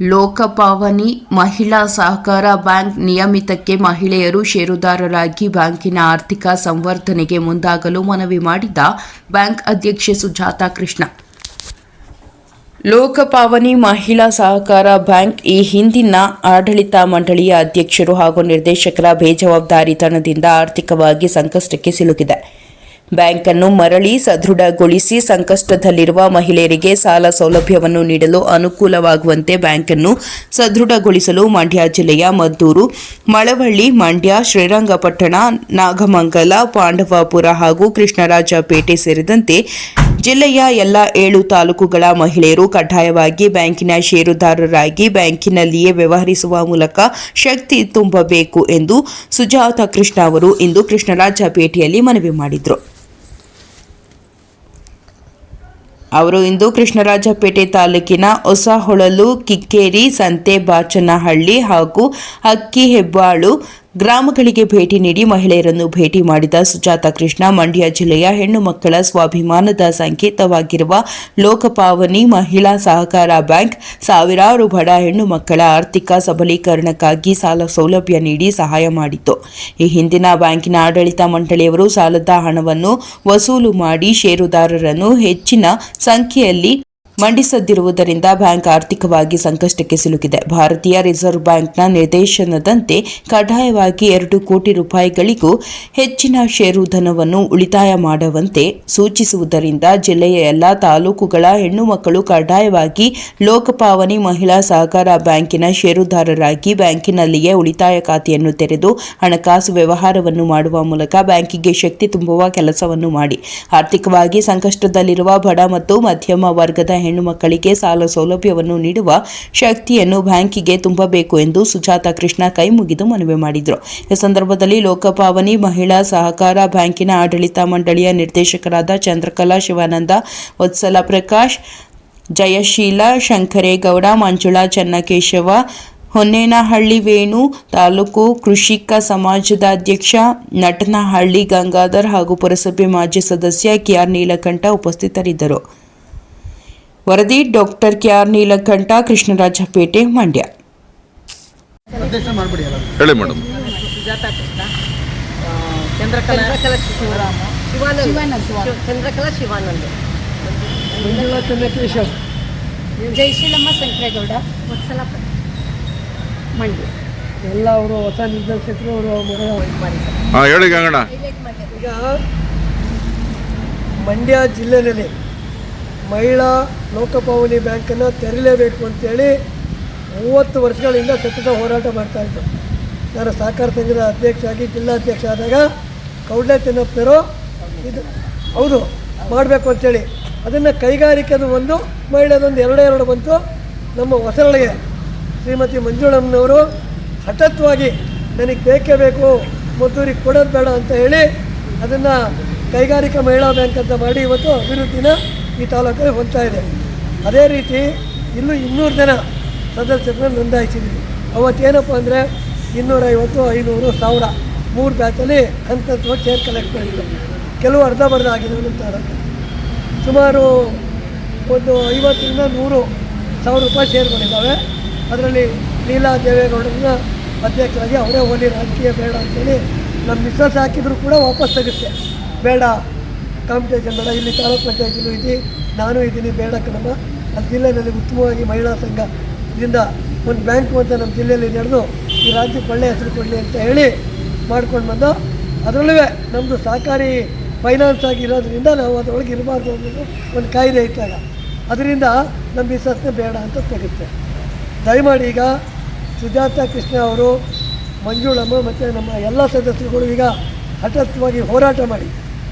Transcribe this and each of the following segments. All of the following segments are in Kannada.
ಲೋಕಪಾವನಿ ಮಹಿಳಾ ಸಹಕಾರ ಬ್ಯಾಂಕ್ ನಿಯಮಿತಕ್ಕೆ ಮಹಿಳೆಯರು ಷೇರುದಾರರಾಗಿ ಬ್ಯಾಂಕಿನ ಆರ್ಥಿಕ ಸಂವರ್ಧನೆಗೆ ಮುಂದಾಗಲು ಮನವಿ ಮಾಡಿದ ಬ್ಯಾಂಕ್ ಅಧ್ಯಕ್ಷೆ ಸುಜಾತಾ ಕೃಷ್ಣ. ಲೋಕಪಾವನಿ ಮಹಿಳಾ ಸಹಕಾರ ಬ್ಯಾಂಕ್ ಈ ಹಿಂದಿನ ಆಡಳಿತ ಮಂಡಳಿಯ ಅಧ್ಯಕ್ಷರು ಹಾಗೂ ನಿರ್ದೇಶಕರ ಬೇಜವಾಬ್ದಾರಿತನದಿಂದ ಆರ್ಥಿಕವಾಗಿ ಸಂಕಷ್ಟಕ್ಕೆ ಸಿಲುಕಿದೆ. ಬ್ಯಾಂಕ್ ಅನ್ನು ಮರಳಿ ಸದೃಢಗೊಳಿಸಿ ಸಂಕಷ್ಟದಲ್ಲಿರುವ ಮಹಿಳೆಯರಿಗೆ ಸಾಲ ಸೌಲಭ್ಯವನ್ನು ನೀಡಲು ಅನುಕೂಲವಾಗುವಂತೆ ಬ್ಯಾಂಕನ್ನು ಸದೃಢಗೊಳಿಸಲು ಮಂಡ್ಯ ಜಿಲ್ಲೆಯ ಮದ್ದೂರು, ಮಳವಳ್ಳಿ, ಮಂಡ್ಯ, ಶ್ರೀರಂಗಪಟ್ಟಣ, ನಾಗಮಂಗಲ, ಪಾಂಡವಪುರ ಹಾಗೂ ಕೃಷ್ಣರಾಜಪೇಟೆ ಸೇರಿದಂತೆ ಜಿಲ್ಲೆಯ ಎಲ್ಲ ಏಳು ತಾಲೂಕುಗಳ ಮಹಿಳೆಯರು ಕಡ್ಡಾಯವಾಗಿ ಬ್ಯಾಂಕಿನ ಷೇರುದಾರರಾಗಿ ಬ್ಯಾಂಕಿನಲ್ಲಿಯೇ ವ್ಯವಹರಿಸುವ ಮೂಲಕ ಶಕ್ತಿ ತುಂಬಬೇಕು ಎಂದು ಸುಜಾತ ಕೃಷ್ಣ ಅವರು ಇಂದು ಕೃಷ್ಣರಾಜಪೇಟೆಯಲ್ಲಿ ಮನವಿ ಮಾಡಿದರು. ಅವರು ಇಂದು ಕೃಷ್ಣರಾಜಪೇಟೆ ತಾಲೂಕಿನ ಹೊಸಹೊಳಲು ಕಿಕ್ಕೇರಿ ಸಂತೆಬಾಚನಹಳ್ಳಿ ಹಾಗೂ ಅಕ್ಕಿ ಹೆಬ್ಬಾಳು ಗ್ರಾಮಗಳಿಗೆ ಭೇಟಿ ನೀಡಿ ಮಹಿಳೆಯರನ್ನು ಭೇಟಿ ಮಾಡಿದ ಸುಜಾತ ಕೃಷ್ಣ, ಮಂಡ್ಯ ಜಿಲ್ಲೆಯ ಹೆಣ್ಣು ಮಕ್ಕಳ ಸ್ವಾಭಿಮಾನದ ಸಂಕೇತವಾಗಿರುವ ಲೋಕಪಾವನಿ ಮಹಿಳಾ ಸಹಕಾರ ಬ್ಯಾಂಕ್ ಸಾವಿರಾರು ಬಡ ಹೆಣ್ಣು ಮಕ್ಕಳ ಆರ್ಥಿಕ ಸಬಲೀಕರಣಕ್ಕಾಗಿ ಸಾಲ ಸೌಲಭ್ಯ ನೀಡಿ ಸಹಾಯ ಮಾಡಿತು ಈ ಹಿಂದಿನ ಬ್ಯಾಂಕಿನ ಆಡಳಿತ ಮಂಡಳಿಯವರು ಸಾಲದ ಹಣವನ್ನು ವಸೂಲು ಮಾಡಿ ಷೇರುದಾರರನ್ನು ಹೆಚ್ಚಿನ ಸಂಖ್ಯೆಯಲ್ಲಿ ಮಂಡಿಸದಿರುವುದರಿಂದ ಬ್ಯಾಂಕ್ ಆರ್ಥಿಕವಾಗಿ ಸಂಕಷ್ಟಕ್ಕೆ ಸಿಲುಕಿದೆ. ಭಾರತೀಯ ರಿಸರ್ವ್ ಬ್ಯಾಂಕ್ನ ನಿರ್ದೇಶನದಂತೆ ಕಡ್ಡಾಯವಾಗಿ ಎರಡು ಕೋಟಿ ರೂಪಾಯಿಗಳಿಗೂ ಹೆಚ್ಚಿನ ಷೇರುಧನವನ್ನು ಉಳಿತಾಯ ಮಾಡುವಂತೆ ಸೂಚಿಸುವುದರಿಂದ ಜಿಲ್ಲೆಯ ಎಲ್ಲಾ ತಾಲೂಕುಗಳ ಹೆಣ್ಣು ಮಕ್ಕಳು ಕಡ್ಡಾಯವಾಗಿ ಲೋಕಪಾವನಿ ಮಹಿಳಾ ಸಹಕಾರ ಬ್ಯಾಂಕಿನ ಷೇರುದಾರರಾಗಿ ಬ್ಯಾಂಕಿನಲ್ಲಿಯೇ ಉಳಿತಾಯ ಖಾತೆಯನ್ನು ತೆರೆದು ಹಣಕಾಸು ವ್ಯವಹಾರವನ್ನು ಮಾಡುವ ಮೂಲಕ ಬ್ಯಾಂಕಿಗೆ ಶಕ್ತಿ ತುಂಬುವ ಕೆಲಸವನ್ನು ಮಾಡಿ. ಆರ್ಥಿಕವಾಗಿ ಸಂಕಷ್ಟದಲ್ಲಿರುವ ಬಡ ಮತ್ತು ಮಧ್ಯಮ ವರ್ಗದ ಹೆಣ್ಣು ಮಕ್ಕಳಿಗೆ ಸಾಲ ಸೌಲಭ್ಯವನ್ನು ನೀಡುವ ಶಕ್ತಿಯನ್ನು ಬ್ಯಾಂಕಿಗೆ ತುಂಬಬೇಕು ಎಂದು ಸುಜಾತ ಕೃಷ್ಣ ಕೈ ಮುಗಿದು ಮನವಿ ಮಾಡಿದರು. ಈ ಸಂದರ್ಭದಲ್ಲಿ ಲೋಕಪಾವನಿ ಮಹಿಳಾ ಸಹಕಾರ ಬ್ಯಾಂಕಿನ ಆಡಳಿತ ಮಂಡಳಿಯ ನಿರ್ದೇಶಕರಾದ ಚಂದ್ರಕಲಾ ಶಿವಾನಂದ, ವತ್ಸಲ ಪ್ರಕಾಶ್, ಜಯಶೀಲ ಶಂಕರೇಗೌಡ, ಮಂಜುಳಾ ಚನ್ನಕೇಶವ, ಹೊನ್ನೇನಹಳ್ಳಿ ವೇಣು, ತಾಲೂಕು ಕೃಷಿಕ ಸಮಾಜದ ಅಧ್ಯಕ್ಷ, ನಟನಹಳ್ಳಿ ಗಂಗಾಧರ್ ಹಾಗೂ ಪುರಸಭೆ ಮಾಜಿ ಸದಸ್ಯ ಕೆಆರ್ ನೀಲಕಂಠ ಉಪಸ್ಥಿತರಿದ್ದರು. ವರದಿ ಡಾಕ್ಟರ್ ಕೆಆರ್ ನೀಲಕಂಠ ಕೃಷ್ಣರಾಜಪೇಟೆ ಮಂಡ್ಯ. ಹೇಳಿ ಮೇಡಮ್. ಸುಜಾತ ಕೃಷ್ಣ ಚಂದ್ರಕಲಾ ಶಿವರಾಮ ಚಂದ್ರಕಲಾ ಶಿವಾನಂದ. ಜಯಶೀಲಮ್ಮ ಸಂಕ್ರೇಗೌಡ ವತ್ಸಲ ಮಂಡ್ಯ. ಎಲ್ಲ ಅವರು ಹೊಸ ನಿರ್ದೇಶಕರು ಅವರು ಹೇಳಿ ಗಂಗಣ್ಣ. ಈಗ ಮಂಡ್ಯ ಜಿಲ್ಲೆಯಲ್ಲಿ ಮಹಿಳಾ ಲೋಕಪಾವನಿ ಬ್ಯಾಂಕನ್ನು ತೆರಲೇಬೇಕು ಅಂತೇಳಿ ಮೂವತ್ತು ವರ್ಷಗಳಿಂದ ಸತತ ಹೋರಾಟ ಮಾಡ್ತಾಯಿದ್ದು ನಾನು ಸಹಕಾರ ಸಂಘದ ಅಧ್ಯಕ್ಷ ಆಗಿ ಜಿಲ್ಲಾಧ್ಯಕ್ಷ ಆದಾಗ ಕೌಡ್ಲೆ ತಿನ್ನಪ್ಪನವರು ಇದು ಹೌದು, ಮಾಡಬೇಕು ಅಂತೇಳಿ. ಅದನ್ನು ಕೈಗಾರಿಕೆದು ಒಂದು ಮಹಿಳೆಯದೊಂದು ಎರಡೇ ಎರಡು ಬಂತು. ನಮ್ಮ ಹೊಸರೊಳಗೆ ಶ್ರೀಮತಿ ಮಂಜುಳಮ್ಮನವರು ಹಠತ್ವಾಗಿ ನನಗೆ ಬೇಕೇ ಬೇಕು ಮದ್ದೂರಿಗೆ ಕೊಡೋದು ಬೇಡ ಅಂತ ಹೇಳಿ ಅದನ್ನು ಕೈಗಾರಿಕಾ ಮಹಿಳಾ ಬ್ಯಾಂಕ್ ಅಂತ ಮಾಡಿ ಇವತ್ತು ಅಭಿವೃದ್ಧಿನ ಈ ತಾಲೂಕಲ್ಲಿ ಹೊಂದ್ತಾ ಇದೆ. ಅದೇ ರೀತಿ ಇಲ್ಲೂ ಇನ್ನೂರು ಜನ ಸದಸ್ಯರನ್ನ ನೋಂದಾಯಿಸಿದ್ದೀವಿ. ಅವತ್ತೇನಪ್ಪ ಅಂದರೆ ಇನ್ನೂರೈವತ್ತು, ಐನೂರು, ಸಾವಿರ ಮೂರು ಬ್ಯಾಚಲ್ಲಿ ಹಂತ ಚೇರ್ ಕಲೆಕ್ಟ್ ಮಾಡಿದ್ದು. ಕೆಲವು ಅರ್ಧ ಬರ್ಧ ಆಗಿದೆ ತಾಲೂಕು ಸುಮಾರು ಒಂದು ಐವತ್ತರಿಂದ ನೂರು ಸಾವಿರ ರೂಪಾಯಿ ಶೇರ್ ಮಾಡಿದ್ದಾವೆ ಅದರಲ್ಲಿ ಲೀಲಾ ದೇವೇಗೌಡರನ್ನ ಅಧ್ಯಕ್ಷರಾಗಿ ಅವರೇ ಹೋಗಿ ರಾಜಕೀಯ ಬೇಡ ಅಂತೇಳಿ ನಮ್ಮ ಮಿಸ್ಸಸ್ ಹಾಕಿದ್ರು ಕೂಡ ವಾಪಸ್ ತೆಗುತ್ತೆ ಬೇಡ ಕಾಂಪಿಟೇಷನ್ ಬೇಡ ಇಲ್ಲಿ ತಾಲೂಕು ಪಂಚಾಯತಿಲೂ ಇದೆ? ನಾನು ಇದ್ದೀನಿ ಬೇಡ ಕಣಮ್ಮ ಆ ಜಿಲ್ಲೆಯಲ್ಲಿ ಉತ್ತಮವಾಗಿ ಮಹಿಳಾ ಸಂಘದಿಂದ ಒಂದು ಬ್ಯಾಂಕ್ ಅಂತ ನಮ್ಮ ಜಿಲ್ಲೆಯಲ್ಲಿ ನಡೆದು ಈ ರಾಜ್ಯಕ್ಕೆ ಒಳ್ಳೆಯ ಹೆಸರು ಕೊಡಲಿ ಅಂತ ಹೇಳಿ ಮಾಡ್ಕೊಂಡು ಬಂದು ಅದರಲ್ಲೂ ನಮ್ಮದು ಸಹಕಾರಿ ಫೈನಾನ್ಸ್ ಆಗಿರೋದ್ರಿಂದ ನಾವು ಅದರೊಳಗೆ ಇರಬಾರ್ದು ಅನ್ನೋದು ಒಂದು ಕಾಯ್ದೆ ಇಟ್ಟಾಗ. ಅದರಿಂದ ನಮ್ಮ ಮಿಸ್ಸಸ್ನೇ ಬೇಡ ಅಂತ ತೆಗುತ್ತೆ ದಯಮಾಡಿ ಈಗ ಸುಜಾತ ಕೃಷ್ಣ ಅವರು, ಮಂಜುಳಮ್ಮ ಮತ್ತು ನಮ್ಮ ಎಲ್ಲ ಸದಸ್ಯರುಗಳು ಈಗ ಹಠತ್ವಾಗಿ ಹೋರಾಟ ಮಾಡಿ.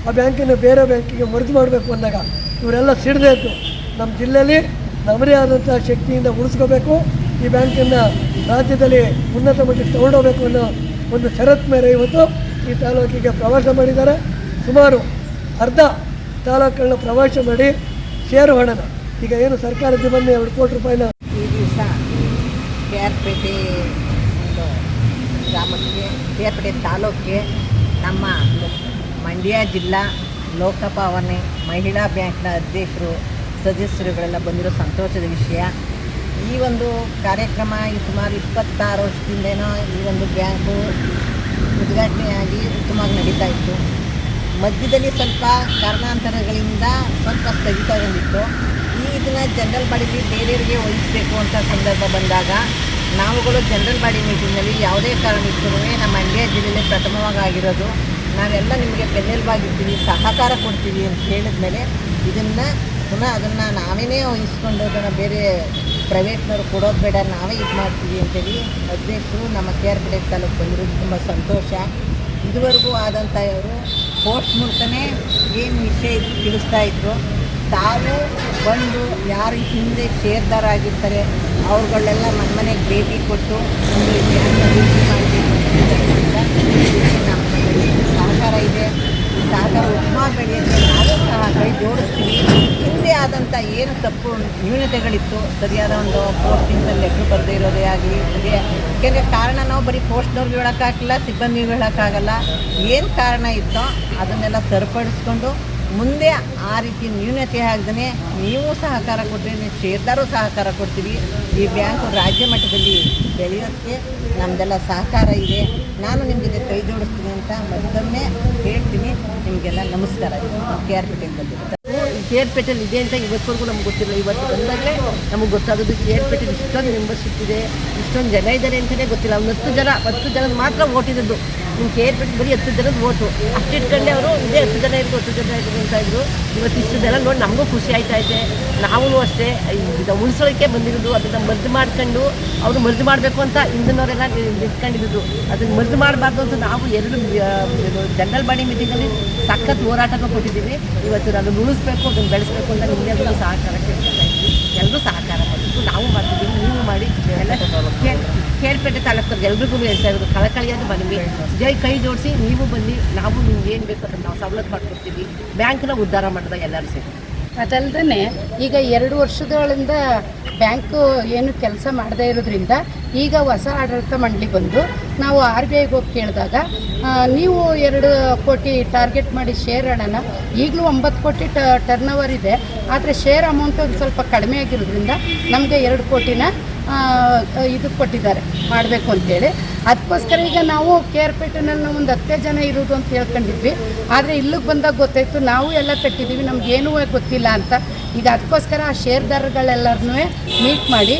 ಆ ಬ್ಯಾಂಕನ್ನು ಬೇರೆ ಬ್ಯಾಂಕಿಗೆ ಮರ್ಜು ಮಾಡಬೇಕು ಅಂದಾಗ ಇವರೆಲ್ಲ ಇದ್ದು ನಮ್ಮ ಜಿಲ್ಲೆಯಲ್ಲಿ ನಮ್ಮದೇ ಆದಂಥ ಶಕ್ತಿಯಿಂದ ಉಳಿಸ್ಕೋಬೇಕು, ಈ ಬ್ಯಾಂಕನ್ನು ರಾಜ್ಯದಲ್ಲಿ ಉನ್ನತ ಮಟ್ಟಕ್ಕೆ ತಗೊಂಡೋಗ್ಬೇಕು ಅನ್ನೋ ಒಂದು ಷರತ್ ಮೇಲೆ ಇವತ್ತು ಈ ತಾಲೂಕಿಗೆ ಪ್ರವಾಸ ಮಾಡಿದ್ದಾರೆ. ಸುಮಾರು ಅರ್ಧ ತಾಲೂಕುಗಳನ್ನ ಪ್ರವಾಸ ಮಾಡಿ ಷೇರು ಹಣನ. ಈಗ ಏನು ಸರ್ಕಾರದ ಬಂದು ಎರಡು ಕೋಟಿ ರೂಪಾಯಿನ ಈ ದಿವಸ ಕೆ ಆರ್ ಪೇಟೆ ಗ್ರಾಮಕ್ಕೆ ಕೆ ಆರ್ ಪೇಟೆ ತಾಲೂಕಿಗೆ ನಮ್ಮ ಮಂಡ್ಯ ಜಿಲ್ಲಾ ಲೋಕಪಾವನೆ ಮಹಿಳಾ ಬ್ಯಾಂಕ್ನ ಅಧ್ಯಕ್ಷರು, ಸದಸ್ಯರುಗಳೆಲ್ಲ ಬಂದಿರೋ ಸಂತೋಷದ ವಿಷಯ. ಈ ಒಂದು ಕಾರ್ಯಕ್ರಮ ಈ ಸುಮಾರು ಇಪ್ಪತ್ತಾರು ವರ್ಷದಿಂದೇನೋ ಈ ಒಂದು ಬ್ಯಾಂಕು ಉದ್ಘಾಟನೆಯಾಗಿ ಉತ್ತಮವಾಗಿ ನಡೀತಾ ಇತ್ತು. ಮಧ್ಯದಲ್ಲಿ ಸ್ವಲ್ಪ ಕಾರಣಾಂತರಗಳಿಂದ ಸ್ವಲ್ಪ ಸ್ಥಗಿತಗೊಂಡಿತ್ತು. ಈ ಇದನ್ನು ಜನರಲ್ ಬಾಡಿಗೆ ಬೇರೆಯವರಿಗೆ ವಹಿಸಬೇಕು ಅಂತ ಸಂದರ್ಭ ಬಂದಾಗ ನಾವುಗಳು ಜನರಲ್ ಬಾಡಿ ಮೀಟಿಂಗ್ನಲ್ಲಿ ಯಾವುದೇ ಕಾರಣಕ್ಕೂ ನಮ್ಮ ಮಂಡ್ಯ ಜಿಲ್ಲೆಯಲ್ಲಿ ಪ್ರಥಮವಾಗಿ ಆಗಿರೋದು ನಾವೆಲ್ಲ ನಿಮಗೆ ಬೆನ್ನೆಲುಬಾಗಿರ್ತೀವಿ, ಸಹಕಾರ ಕೊಡ್ತೀವಿ ಅಂತ ಹೇಳಿದ್ಮೇಲೆ ಇದನ್ನು ಪುನಃ ಅದನ್ನು ನಾವೇನೇ ವಹಿಸ್ಕೊಂಡು ಅದನ್ನು ಬೇರೆ ಪ್ರೈವೇಟ್ನವ್ರು ಕೊಡೋದು ಬೇಡ, ನಾವೇ ಇದು ಮಾಡ್ತೀವಿ ಅಂತೇಳಿ ಅಧ್ಯಕ್ಷರು ನಮ್ಮ ಕೆ ಆರ್ ಪೇಟೆ ತಾಲೂಕು ಬಂದಿರೋದು ತುಂಬ ಸಂತೋಷ. ಇದುವರೆಗೂ ಆದಂಥ ಇವರು ಪೋಸ್ಟ್ ಮೂಲಕನೇ ಏನು ವಿಷಯ ತಿಳಿಸ್ತಾ ಇದ್ರು, ತಾವು ಬಂದು ಯಾರು ಹಿಂದೆ ಶೇರ್ದಾರ ಆಗಿರ್ತಾರೆ ಅವ್ರುಗಳೆಲ್ಲ ಮನೆ ಮನೆಗೆ ಭೇಟಿ ಕೊಟ್ಟು ಒಂದು ಬ್ಯಾಂಕ್ನ ಅಭಿವೃದ್ಧಿ ಮಾಡಬೇಕು ಅಂತ ಇದಕ್ಕೆ ನಮ್ಮಲ್ಲಿ ಸಹಕಾರ ಇದೆ. ಈ ಉಪ್ಮಾ ಬೆಳೆಯೋಕ್ಕೆ ನಾವು ಸಹ ಕೈ ಜೋಡಿಸ್ತೀವಿ. ಹಿಂದೆ ಆದಂಥ ಏನು ತಪ್ಪು ನ್ಯೂನತೆಗಳಿತ್ತು, ಸರಿಯಾದ ಒಂದು ಪೋಸ್ಟಿಂಗ್ಸಲ್ಲಿ ಲೆಟ್ರ್ ಬರದೇ ಇರೋದೇ ಆಗಲಿ ಸರಿಯ ಯಾಕೆಂದರೆ ಕಾರಣ ನಾವು ಬರೀ ಪೋಸ್ಟ್ನವ್ರಿಗೆ ಹೇಳೋಕ್ಕಾಗಲ್ಲ ಸಿಬ್ಬಂದಿಗೆ ಹೇಳೋಕ್ಕಾಗಲ್ಲ. ಏನು ಕಾರಣ ಇತ್ತೋ ಅದನ್ನೆಲ್ಲ ಸರಿಪಡಿಸ್ಕೊಂಡು ಮುಂದೆ ಆ ರೀತಿ ನ್ಯೂನತೆ ಆಗದೇ ನೀವು ಸಹಕಾರ ಕೊಟ್ಟರೆ ನೀವು ಶೇರ್ದಾರು ಸಹಕಾರ ಕೊಡ್ತೀವಿ. ಈ ಬ್ಯಾಂಕು ರಾಜ್ಯ ಮಟ್ಟದಲ್ಲಿ ಬೆಳೆಯೋಕ್ಕೆ ನಮ್ದೆಲ್ಲ ಸಹಕಾರ ಇದೆ. ನಾನು ನಿಮ್ಮ ಜೊತೆ ಕೈ ಜೋಡಿಸ್ತೀನಿ ಅಂತ ಮತ್ತೊಮ್ಮೆ ಹೇಳ್ತೀನಿ. ನಿಮಗೆಲ್ಲ ನಮಸ್ಕಾರ. ಕೆ ಆರ್ ಪೇಟೆಗೆ ಬಂದಿರುತ್ತೆ ಕೆ ಆರ್ ಪೇಟೆಯಲ್ಲಿ ಇದೆ ಅಂತ ಇವತ್ತವರೆಗೂ ನಮ್ಗೆ ಗೊತ್ತಿಲ್ಲ. ಇವತ್ತು ಬಂದಾಗಲೇ ನಮಗೆ ಗೊತ್ತಾಗೋದು ಕೆ ಆರ್ ಇಷ್ಟೊಂದು ಮೆಂಬರ್ಶಿಪ್ ಇದೆ. ಇಷ್ಟೊಂದು ಜನ ಇದ್ದಾರೆ ಅಂತಲೇ ಗೊತ್ತಿಲ್ಲ. ಒಂದು ಹತ್ತು ಜನ ಹತ್ತು ಜನ ಮಾತ್ರ ಓಟ್ ಇದ್ದದ್ದು. ನಿಮ್ಮ ಕೇರ್ ಬಿಟ್ಟು ಬರೀ ಹತ್ತು ಜನದ ಓಟು ಅಷ್ಟು ಇಟ್ಕೊಂಡೆ ಅವರು, ಇದೇ ಹತ್ತು ಜನ ಇರ್ಬೋದು ಹತ್ತು ಜನ ಇರ್ಬೋದು ಅಂತ ಇದ್ರು. ಇವತ್ತು ಇಷ್ಟು ಜನ ನೋಡಿ ನಮಗೂ ಖುಷಿ ಆಯ್ತಾ ಇದೆ. ನಾವು ಅಷ್ಟೇ ಇದು ಉಳಿಸೋಕ್ಕೆ ಬಂದಿರೋದು, ಅದನ್ನು ಮರ್ದು ಮಾಡ್ಕೊಂಡು ಅವರು ಮರ್ದು ಮಾಡಬೇಕು ಅಂತ ಹಿಂದಿನವರೆಲ್ಲ ನಿಂತ್ಕೊಂಡಿದ್ದು ಅದನ್ನು ಮರ್ದು ಮಾಡಬಾರ್ದು ಅಂತ ನಾವು ಎರಡು ಜನರಲ್ ಬಾಡಿ ಮೀಟಿಂಗಲ್ಲಿ ಸಖತ್ ಹೋರಾಟನೂ ಕೊಟ್ಟಿದ್ದೀವಿ. ಇವತ್ತು ಅದನ್ನು ಉಳಿಸ್ಬೇಕು, ಅದನ್ನು ಬೆಳೆಸ್ಬೇಕು ಅಂತ ನಿಮ್ಮೆಲ್ಲರೂ ಸಹಕಾರ ಕೇಳ್ತಾ ಇದ್ವಿ ಎಲ್ಲರೂ ಸಹಕಾರ ಮಾಡಬೇಕು ನಾವು ಮಾಡ್ತಿದ್ದೀವಿ, ನೀವು ಮಾಡಿ ಎಲ್ಲ ಕೇಳ್- ಕೇಳ್ಪೇಟೆ ತಾಲೂಕು ಎಲ್ರಿಗೂ ಹೇಳ್ತಾ ಇರೋದು, ಕಳಕಳಿಯಾದ ಬನ್ನಿ ಜೈ ಕೈ ಜೋಡಿಸಿ, ನೀವು ಬನ್ನಿ, ನಾವು ನಿಮ್ಗೆ ಏನು ಬೇಕು ಅದನ್ನು ನಾವು ಸವಲತ್ತು ಮಾಡ್ಕೊಡ್ತೀವಿ. ಬ್ಯಾಂಕ್ನ ಉದ್ಧಾರ ಮಾಡಿದ ಎಲ್ಲರೂ ಸೇರಿ. ಅದಲ್ಲದೆ ಈಗ ಎರಡು ವರ್ಷಗಳಿಂದ ಬ್ಯಾಂಕು ಏನು ಕೆಲಸ ಮಾಡದೇ ಇರೋದ್ರಿಂದ ಈಗ ಹೊಸ ಆಡಳಿತ ಮಂಡಳಿ ಬಂದು ನಾವು ಆರ್ ಬಿ ಐಗೆ ಹೋಗಿ ಕೇಳಿದಾಗ ನೀವು ಎರಡು ಕೋಟಿ ಟಾರ್ಗೆಟ್ ಮಾಡಿ ಶೇರ್ ಹಣನ, ಈಗಲೂ ಒಂಬತ್ತು ಕೋಟಿ ಟರ್ನ್ ಓವರ್ ಇದೆ. ಆದರೆ ಶೇರ್ ಅಮೌಂಟ್ ಸ್ವಲ್ಪ ಕಡಿಮೆ ಆಗಿರೋದ್ರಿಂದ ನಮಗೆ ಎರಡು ಕೋಟಿನ ಆ, ಇದು ಕೊಟ್ಟಿದ್ದಾರೆ ಮಾಡಬೇಕು ಅಂತೇಳಿ. ಅದಕ್ಕೋಸ್ಕರ ಈಗ ನಾವು ಕೆ ಆರ್ ಪೇಟೆನಲ್ಲಿ ನಾವು ಒಂದು ಹತ್ತೇ ಜನ ಇರೋದು ಅಂತ ಹೇಳ್ಕೊಂಡಿದ್ವಿ. ಆದರೆ ಇಲ್ಲಿಗೆ ಬಂದಾಗ ಗೊತ್ತಾಯಿತು ನಾವು ಎಲ್ಲ ಕಟ್ಟಿದ್ದೀವಿ ನಮಗೇನೂ ಗೊತ್ತಿಲ್ಲ ಅಂತ. ಈಗ ಅದಕ್ಕೋಸ್ಕರ ಆ ಷೇರ್ದಾರಗಳೆಲ್ಲರನ್ನೂ ಮೀಟ್ ಮಾಡಿ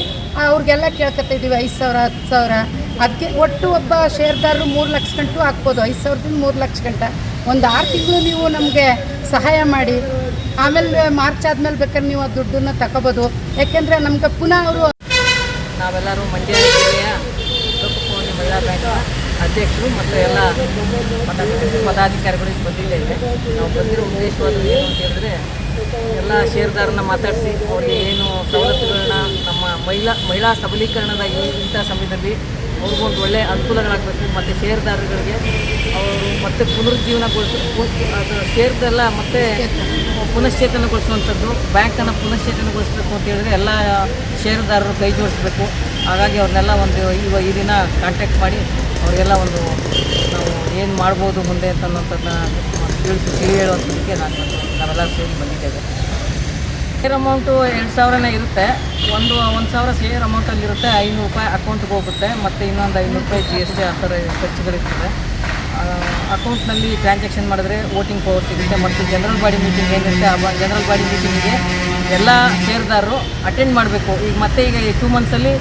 ಅವ್ರಿಗೆಲ್ಲ ಕೇಳ್ಕೊತಾ ಇದ್ದೀವಿ ಐದು ಸಾವಿರ ಹತ್ತು ಸಾವಿರ. ಅದಕ್ಕೆ ಒಟ್ಟು ಒಬ್ಬ ಶೇರ್ದಾರರು ಮೂರು ಲಕ್ಷ ಗಂಟು ಹಾಕ್ಬೋದು ಐದು ಸಾವಿರದಿಂದ ಮೂರು ಲಕ್ಷ ಗಂಟ. ಒಂದು ಆರು ತಿಂಗಳು ನೀವು ನಮಗೆ ಸಹಾಯ ಮಾಡಿ. ಆಮೇಲೆ ಮಾರ್ಚ್ ಆದಮೇಲೆ ಬೇಕಾದ್ರೆ ನೀವು ಆ ದುಡ್ಡನ್ನು ತಗೋಬೋದು. ಯಾಕೆಂದರೆ ನಮ್ಗೆ ಪುನಃ ಅವರು ನಾವೆಲ್ಲರೂ ಮಂಡ್ಯ ಜಿಲ್ಲೆಯ ಲೋಕಭವನ ಮಹಿಳಾ ಬ್ಯಾಂಕ್ನ ಅಧ್ಯಕ್ಷರು ಮತ್ತು ಎಲ್ಲ ಪದ ಪದಾಧಿಕಾರಿಗಳು ಇಲ್ಲಿ ಬಂದಿದ್ದೇವೆ ನಾವು ಬಂದಿರೋ ಉದ್ದೇಶವಾದ ಏನು ಅಂತ ಹೇಳಿದ್ರೆ, ಎಲ್ಲ ಷೇರುದಾರನ್ನ ಮಾತಾಡಿಸಿ, ಅವ್ರಿಗೆ ಏನು ಸವಲತ್ತುಗಳನ್ನ ನಮ್ಮ ಮಹಿಳಾ ಮಹಿಳಾ ಸಬಲೀಕರಣದ ಇಂಥ ಸಮಯದಲ್ಲಿ ಅವ್ರಿಗೊಂದು ಒಳ್ಳೆ ಅನುಕೂಲಗಳಾಗಬೇಕು. ಮತ್ತು ಷೇರುದಾರರಿಗೆ ಅವರು ಮತ್ತೆ ಪುನರುಜ್ಜೀವನಗೊಳಿಸ ಅದು ಷೇರ್ದೆಲ್ಲ ಮತ್ತೆ ಪುನಶ್ಚೇತನಗೊಳಿಸುವಂಥದ್ದು, ಬ್ಯಾಂಕನ್ನು ಪುನಶ್ಚೇತನಗೊಳಿಸಬೇಕು ಅಂತ ಹೇಳಿದ್ರೆ ಎಲ್ಲ ಷೇರುದಾರರು ಕೈ ಜೋಡಿಸ್ಬೇಕು. ಹಾಗಾಗಿ ಅವ್ರನ್ನೆಲ್ಲ ಒಂದು ಇವ ಈ ದಿನ ಕಾಂಟ್ಯಾಕ್ಟ್ ಮಾಡಿ ಅವರಿಗೆಲ್ಲ ಒಂದು ನಾವು ಏನು ಮಾಡ್ಬೋದು ಮುಂದೆ ಅಂತ ಅನ್ನೋಂಥದ್ದನ್ನ ತಿಳಿಸಿ ತಿಳಿ ಹೇಳುವಂಥದ್ದಕ್ಕೆ ನಾನು ನಾವೆಲ್ಲರೂ ಸೇರಿ ಬಂದಿದ್ದೇವೆ. ಶೇರ್ ಅಮೌಂಟು ಎರಡು ಸಾವಿರನೇ ಇರುತ್ತೆ. ಒಂದು ಒಂದು ಸಾವಿರ ಸೇರ್ ಅಮೌಂಟಲ್ಲಿ ಇರುತ್ತೆ. ಐನೂರು ರೂಪಾಯಿ ಅಕೌಂಟ್ಗೆ ಹೋಗುತ್ತೆ. ಮತ್ತು ಇನ್ನೊಂದು ಐನೂರು ರೂಪಾಯಿ ಜಿ ಎಸ್ ಟಿ ಆ ಥರ ಖರ್ಚುಗಳಿರ್ತದೆ ಅಕೌಂಟ್ನಲ್ಲಿ ಟ್ರಾನ್ಸಾಕ್ಷನ್ ಮಾಡಿದ್ರೆ ವೋಟಿಂಗ್ ಪವರ್ ಸಿಗುತ್ತೆ. ಮತ್ತು ಜನರಲ್ ಬಾಡಿ ಮೀಟಿಂಗ್ ಏನಿರುತ್ತೆ, ಆ ಜನರಲ್ ಬಾಡಿ ಮೀಟಿಂಗಿಗೆ ಎಲ್ಲ ಷೇರ್ದಾರರು ಅಟೆಂಡ್ ಮಾಡಬೇಕು. ಈಗ ಮತ್ತೆ ಈಗ ಈ ಟೂ ಮಂತ್ಸಲ್ಲಿ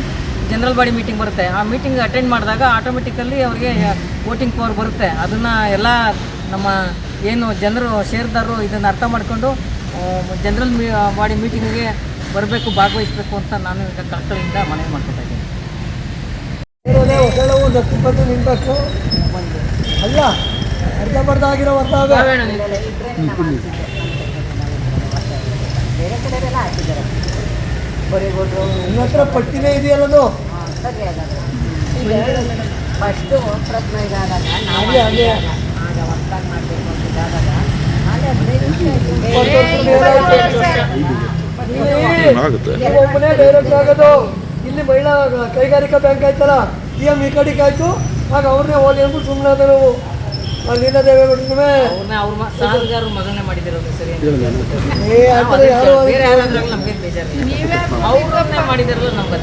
ಜನರಲ್ ಬಾಡಿ ಮೀಟಿಂಗ್ ಬರುತ್ತೆ. ಆ ಮೀಟಿಂಗ್ ಅಟೆಂಡ್ ಮಾಡಿದಾಗ ಆಟೋಮೆಟಿಕಲ್ಲಿ ಅವರಿಗೆ ವೋಟಿಂಗ್ ಪವರ್ ಬರುತ್ತೆ. ಅದನ್ನು ಎಲ್ಲ ನಮ್ಮ ಏನು ಜನರು ಷೇರ್ದಾರರು ಇದನ್ನು ಅರ್ಥ ಮಾಡಿಕೊಂಡು ಜನರಲ್ ಮೀ ಬಾಡಿ ಮೀಟಿಂಗಿಗೆ ಬರಬೇಕು ಭಾಗವಹಿಸಬೇಕು ಅಂತ ನಾನು ಈಗ ಕಳಕಳಿಯಿಂದ ಮನವಿ ಮಾಡ್ಕೊತಾ ಇದ್ದೀನಿ. ಒಂದು ಹತ್ತು ಇಪ್ಪತ್ತು ನಿಂಬಷ್ಟು ಅಲ್ಲ ಅರ್ಧಂಬರ್ಧ ಆಗಿರೋ ಅರ್ಧ ಅವೆ ಬೇರೆ ಕಡೆಯಲ್ಲ ಹಾಕಿದ್ದಾರೆ. ಹತ್ರ ಪಟ್ಟಿನೇ ಇದೆಯಲ್ಲದು ಸರಿ ಹಾಗಾದ್ರೆ. ಫಸ್ಟು ಪ್ರಶ್ನೆ ಇದಾದಾಗ ನಾವೇ ಅದೇ. ಆಗ ಹೊಸ್ದಾಗಿ ಮಾಡಬೇಕು ಅಂತ ಇದಾದಾಗ ಒಬ್ಬನೇ ಡೈರೆಕ್ಟ್ ಆಗೋದು ಇಲ್ಲಿ ಮಹಿಳಾ ಕೈಗಾರಿಕಾ ಬ್ಯಾಂಕ್ ಆಯ್ತಲ್ಲ ಪಿ ಎಂ ಈ ಕಡೆಗೆ ಆಯಿತು ಆಗ ಅವ್ರನ್ನೇ ಹೋಗಿ ಅಂದ್ಬಿಟ್ಟು ಸುಮ್ಮನೆ ಅದ ನಾವು. ಅಲ್ಲಿಂದ ಥರ ಯಾರು ಬೇರೆ ಯಾರಾದ್ರೂ ನಮ್ಗೆ ಬೇಜಾರಿಲ್ಲ. ಅವ್ರನ್ನೇ ಮಾಡಿದಾರಲ್ಲ ನಮ್ಗೆ